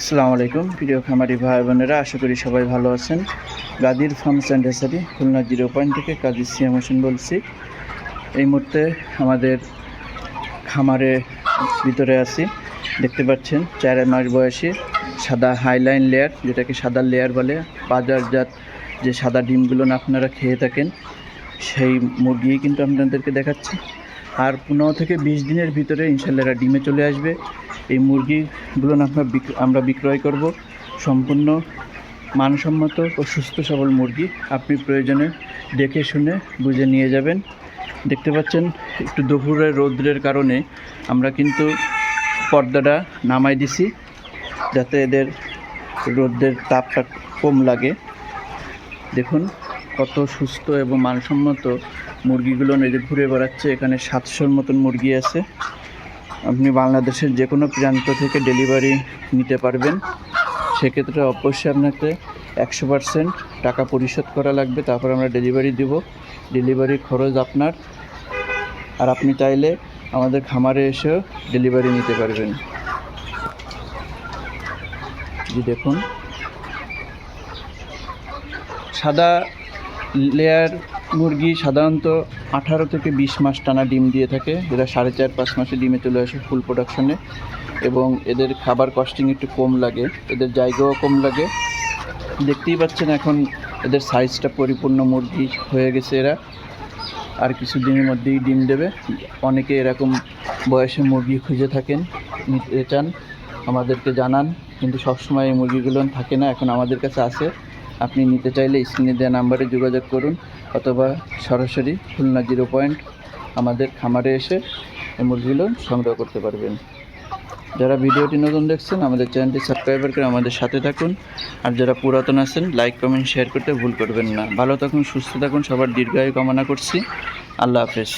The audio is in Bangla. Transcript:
আসসালামু আলাইকুম। প্রিয় খামারি ভাই বোনেরা, আশা করি সবাই ভালো আছেন। Gadir farms and Hesari Khulna zero point থেকে কাজী সিয়াম হোসেন বলছি। এই মুহূর্তে আমাদের খামারে ভিতরে আছি। দেখতে পাচ্ছেন, চার মাস বয়সী সাদা হাইলাইন লেয়ার, যেটাকে সাদা লেয়ার বলে। বাজারজাত যে সাদা ডিমগুলো আপনারা খেয়ে থাকেন, সেই মুরগি কিন্তু আপনাদেরকে দেখাচ্ছি। আর পনেরো থেকে বিশ দিনের ভিতরে ইনশাল্লাহ ডিমে চলে আসবে। এই মুরগিগুলো আমরা আমরা বিক্রয় করব। সম্পূর্ণ মানসম্মত ও সুস্থ সবল মুরগি। আপনি প্রয়োজনে দেখে শুনে বুঝে নিয়ে যাবেন। দেখতে পাচ্ছেন, একটু দুপুরের রৌদ্রের কারণে আমরা কিন্তু পর্দাটা নামাই দিছি, যাতে এদের রোদ্রের তাপটা কম লাগে। দেখুন, কত সুস্থ এবং মানসম্মত মুরগিগুলো এদের ঘুরে বেড়াচ্ছে। এখানে সাতশোর মতন মুরগি আছে। আপনি বাংলাদেশের যে কোনো প্রান্ত থেকে ডেলিভারি নিতে পারবেন। সেক্ষেত্রে অবশ্যই আপনাকে একশো পার্সেন্ট টাকা পরিশোধ করা লাগবে। তারপর আমরা ডেলিভারি দিব। ডেলিভারি খরচ আপনার। আর আপনি চাইলে আমাদের খামারে এসেও ডেলিভারি নিতে পারবেন। জি, দেখুন। সাদা লেয়ার মুরগি সাধারণত আঠারো থেকে বিশ মাস টানা ডিম দিয়ে থাকে। এরা সাড়ে চার, পাঁচ মাসে ডিমে চলে আসে ফুল প্রোডাকশনে এবং এদের খাবার কস্টিং একটু কম লাগে, এদের জায়গাও কম লাগে। দেখতেই পাচ্ছেন এখন এদের সাইজটা পরিপূর্ণ মুরগি হয়ে গেছে এরা। আর কিছু দিনের মধ্যেই ডিম দেবে। অনেকে এরকম বয়সে মুরগি খুঁজে থাকেন, নিতে চান, আমাদেরকে জানান। কিন্তু সবসময় এই মুরগিগুলো থাকে না, এখন আমাদের কাছে আছে। আপনি নিতে চাইলে স্ক্রিনে দেওয়া নাম্বারে যোগাযোগ করুন অথবা সরাসরি খুলনা জিরো পয়েন্ট আমাদের খামারে এসে এই মুরগিগুলো সংগ্রহ করতে পারবেন। যারা ভিডিওটি নতুন দেখছেন, আমাদের চ্যানেলটি সাবস্ক্রাইবার করে আমাদের সাথে থাকুন। আর যারা পুরাতন আছেন লাইক কমেন্ট শেয়ার করতে ভুল করবেন না। ভালো থাকুন, সুস্থ থাকুন। সবার দীর্ঘায়ু কামনা করছি। আল্লাহ হাফেজ।